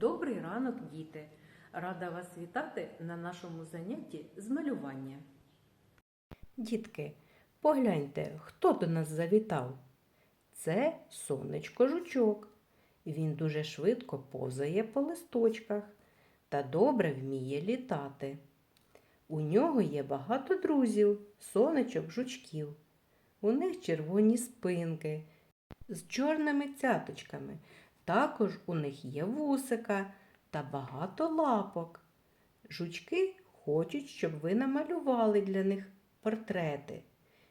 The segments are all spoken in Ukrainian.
Добрий ранок, діти! Рада вас вітати на нашому занятті з малювання. Дітки, погляньте, хто до нас завітав. Це сонечко жучок. Він дуже швидко повзає по листочках та добре вміє літати. У нього є багато друзів, сонечок жучків. У них червоні спинки з чорними цяточками. Також у них є вусика та багато лапок. Жучки хочуть, щоб ви намалювали для них портрети,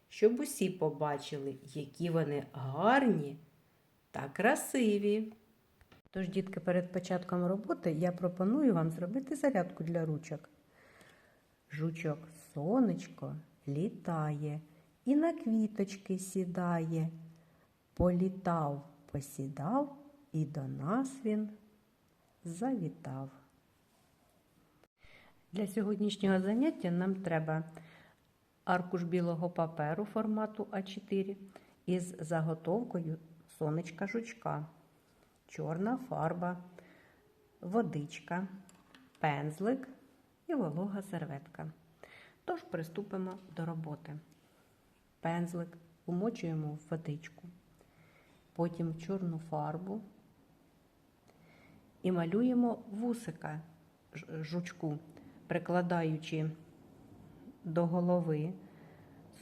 щоб усі побачили, які вони гарні та красиві. Тож, дітки, перед початком роботи я пропоную вам зробити зарядку для ручок. Жучок сонечко літає і на квіточки сідає. Політав, посідав, і до нас він завітав. Для сьогоднішнього заняття нам треба аркуш білого паперу формату А4 із заготовкою сонечка жучка, чорна фарба, водичка, пензлик і волога серветка. Тож приступимо до роботи. Пензлик умочуємо в водичку, потім чорну фарбу і малюємо вусика жучку, прикладаючи до голови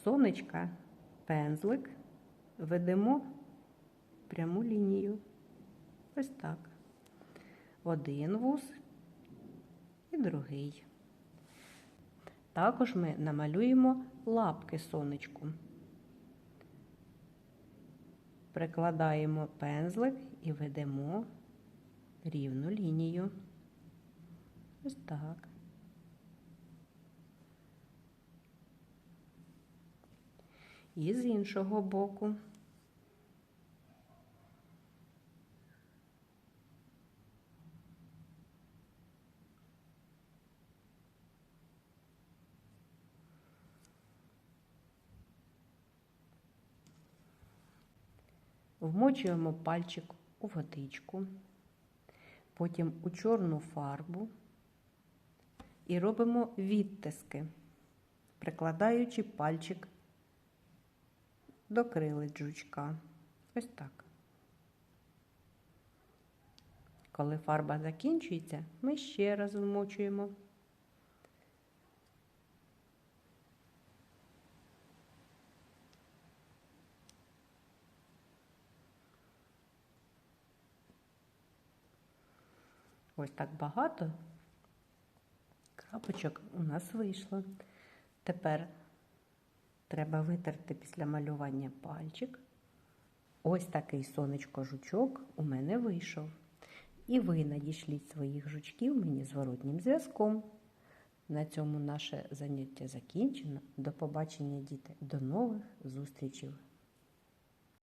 сонечка пензлик, ведемо пряму лінію. Ось так. Один вус і другий. Також ми намалюємо лапки сонечку. Прикладаємо пензлик і ведемо рівну лінію. Ось так. І з іншого боку. Вмочуємо пальчик у водичку, потім у чорну фарбу і робимо відтиски, прикладаючи пальчик до крили жучка. Ось так. Коли фарба закінчується, ми ще раз вмочуємо. Ось так багато крапочок у нас вийшло. Тепер треба витерти після малювання пальчик. Ось такий сонечко-жучок у мене вийшов. І ви надішліть своїх жучків мені зворотнім зв'язком. На цьому наше заняття закінчено. До побачення, діти. До нових зустрічей!